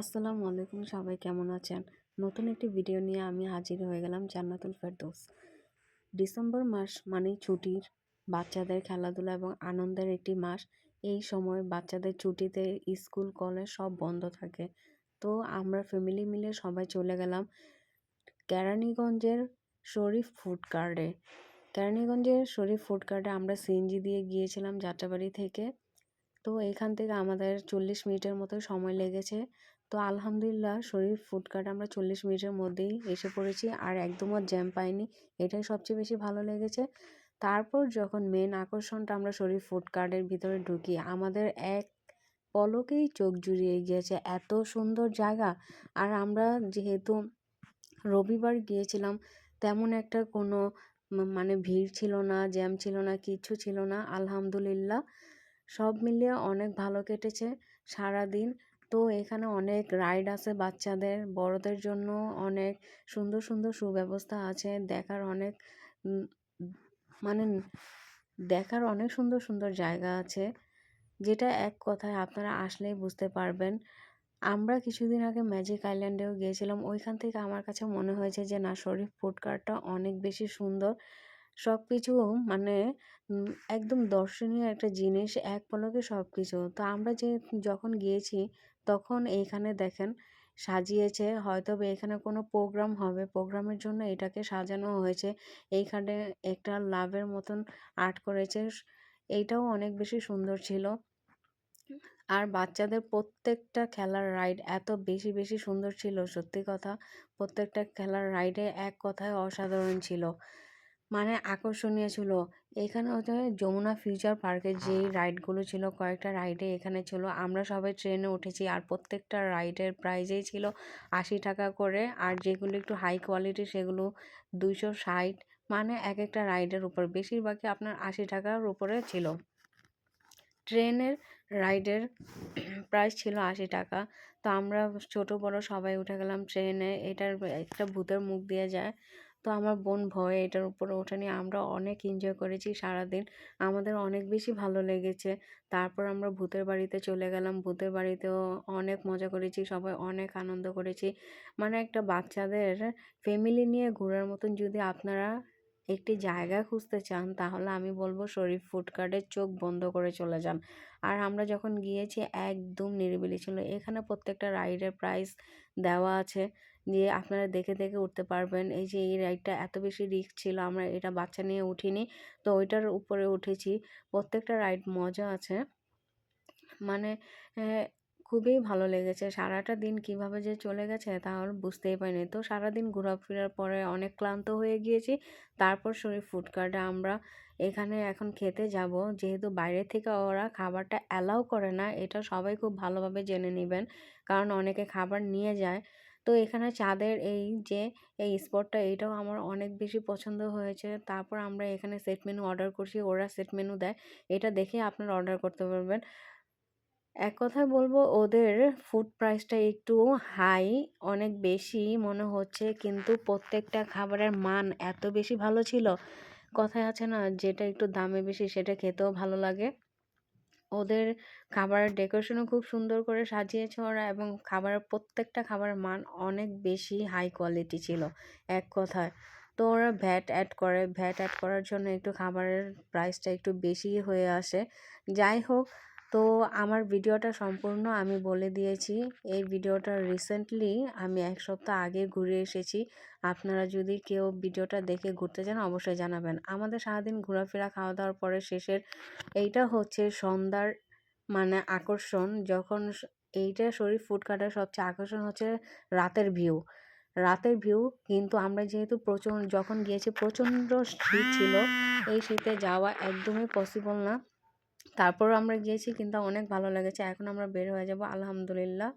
আসসালামু আলাইকুম, সবাই কেমন আছেন? নতুন একটি ভিডিও নিয়ে আমি হাজির হয়ে গেলাম জান্নাতুল ফেরদৌস। ডিসেম্বর মাস মানেই ছুটির। বাচ্চাদের খেলাধুলা এবং আনন্দের একটি মাস। এই সময় বাচ্চাদের ছুটিতে স্কুল, কলেজ সব বন্ধ থাকে। তো আমরা ফ্যামিলি মিলে সবাই চলে গেলাম কেরানীগঞ্জের শরীফ ফুড কার্ডে কেরানীগঞ্জের শরীফ ফুড কার্ডে আমরা সিএনজি দিয়ে গিয়েছিলাম যাত্রাবাড়ি থেকে। তো এখান থেকে আমাদের চল্লিশ মিনিটের মতো সময় লেগেছে। তো আলহামদুলিল্লাহ শরীর ফুডকার্ট আমরা চল্লিশ মিনিটের মধ্যেই এসে পড়েছি আর একদমও জ্যাম পাইনি। এটাই সবচেয়ে বেশি ভালো লেগেছে। তারপর যখন মেন আকর্ষণটা আমরা শরীর ফুডকার্টের ভিতরে ঢুকি, আমাদের এক পলকেই চোখ জুড়িয়ে গিয়েছে এত সুন্দর জায়গা। আর আমরা যেহেতু রবিবার গিয়েছিলাম, তেমন একটা কোনো মানে ভিড় ছিল না জ্যাম ছিল না, কিচ্ছু ছিল না। আলহামদুলিল্লাহ সব মিলিয়ে অনেক ভালো কেটেছে সারাদিন। তো এখানে অনেক রাইড আছে বাচ্চাদের। বড়দের জন্য অনেক সুন্দর সুন্দর সুব্যবস্থা আছে। দেখার অনেক মানে দেখার অনেক সুন্দর সুন্দর জায়গা আছে। যেটা এক কথায় আপনারা আসলেই বুঝতে পারবেন। আমরা কিছুদিন আগে ম্যাজিক আইল্যান্ডেও গিয়েছিলাম। ওইখান থেকে আমার কাছে মনে হয়েছে যে, না, শরীফ ফুডকার্টটা অনেক বেশি সুন্দর। সব কিছু মানে একদম দর্শনীয় একটা জিনিস, এক পলকে সব কিছু তো আমরা যে যখন গিয়েছি তখন এইখানে দেখেন সাজিয়েছে হয়তো এখানে কোনো প্রোগ্রাম হবে। প্রোগ্রামের জন্য এটাকে সাজানো হয়েছে। এইখানে একটা লাভের মতন আর্ট করেছে। এইটাও অনেক বেশি সুন্দর ছিল। আর বাচ্চাদের প্রত্যেকটা খেলার রাইড এত বেশি বেশি সুন্দর ছিল। সত্যি কথা, প্রত্যেকটা খেলার রাইডে এক কথায় অসাধারণ ছিল। মানে আকর্ষণীয় ছিল। এখানে হচ্ছে যমুনা ফিউচার পার্কে যেই রাইডগুলো ছিল, কয়েকটা রাইডে এখানে ছিল। আমরা সবাই ট্রেনে উঠেছি আর প্রত্যেকটা রাইডের প্রাইজেই ছিল আশি টাকা করে। আর যেগুলো একটু হাই কোয়ালিটি সেগুলো দুইশো ষাট। মানে এক একটা রাইডের উপর। বেশিরভাগই আপনার আশি টাকার উপরে ছিল। ট্রেনের রাইডের প্রাইস ছিল আশি টাকা। তো আমরা ছোট বড় সবাই উঠে গেলাম ট্রেনে। এটার একটা ভূতের মুখ দিয়ে যায়। তো আমার বোন ভয়ে এটার উপরে ওঠা নিয়ে আমরা অনেক এনজয় করেছি সারাদিন। আমাদের অনেক বেশি ভালো লেগেছে। তারপর আমরা ভূতের বাড়িতে চলে গেলাম। ভূতের বাড়িতেও অনেক মজা করেছি, সবাই অনেক আনন্দ করেছি। মানে একটা বাচ্চাদের ফ্যামিলি নিয়ে ঘোরার মতন যদি আপনারা একটি জায়গা খুঁজতে চান, তাহলে আমি বলব শরীফ ফুডকার্টের চোখ বন্ধ করে চলে যান। আর আমরা যখন গিয়েছি, একদম নিরিবিলি ছিল। এখানে প্রত্যেকটা রাইডের প্রাইস দেওয়া আছে। দিয়ে আপনারা দেখে দেখে উঠতে পারবেন। এই যে এই রাইডটা এত বেশি রিস্ক ছিল, আমরা এটা বাচ্চা নিয়ে উঠিনি। তো ওইটার উপরে উঠেছি। প্রত্যেকটা রাইড মজা আছে। মানে খুবই ভালো লেগেছে। সারাটা দিন কীভাবে যে চলে গেছে তাহলে বুঝতেই পারিনি। তো সারাদিন ঘোরাফেরার পরে অনেক ক্লান্ত হয়ে গিয়েছি। তারপর শরীর ফুডকার্টে আমরা এখানে এখন খেতে যাব। যেহেতু বাইরে থেকে ওরা খাবারটা অ্যালাউ করে না, এটা সবাই খুব ভালোভাবে জেনে নেবেন। কারণ অনেকে খাবার নিয়ে যায়। তো এখানে চাঁদের এই যে, এই স্পটটা এইটাও আমার অনেক বেশি পছন্দ হয়েছে। তারপর আমরা এখানে সেট মেনু অর্ডার করছি, ওরা সেট মেনু দেয়। এটা দেখে আপনারা অর্ডার করতে পারবেন। এক কথায় বলব, ওদের ফুড প্রাইসটা একটু হাই অনেক বেশি মনে হচ্ছে, কিন্তু প্রত্যেকটা খাবারের মান এত বেশি ভালো ছিল। কথায় আছে না, যেটা একটু দামে বেশি সেটা খেতেও ভালো লাগে। ওদের খাবারের ডেকোরেশনও খুব সুন্দর করে সাজিয়েছে ওরা এবং খাবারের প্রত্যেকটা খাবারের মান অনেক বেশি হাই কোয়ালিটি ছিল, এক কথায়। তো ওরা ভ্যাট অ্যাড করে ভ্যাট অ্যাড করার জন্য একটু খাবারের প্রাইসটা একটু বেশি হয়ে আসে। যাই হোক তো আমার ভিডিওটা সম্পূর্ণ আমি বলে দিয়েছি। এই ভিডিওটা রিসেন্টলি আমি এক সপ্তাহ আগে ঘুরে এসেছি। আপনারা যদি কেউ ভিডিওটা দেখে ঘুরতে যান অবশ্যই জানাবেন। আমাদের সারাদিন ঘোরাফেরা খাওয়া দাওয়ার পরে শেষের এইটা হচ্ছে সন্ধ্যার মানে আকর্ষণ, যখন এইটা শরীর ফুড কাটার সবচেয়ে আকর্ষণ হচ্ছে রাতের ভিউ রাতের ভিউ কিন্তু আমরা যেহেতু প্রচণ্ড যখন গিয়েছি প্রচণ্ড শীত ছিল, এই শীতে যাওয়া একদমই পসিবল না। তারপর আমরা গিয়েছি কিন্তু অনেক ভালো লেগেছে। এখন আমরা বের হয়ে যাব আলহামদুলিল্লাহ।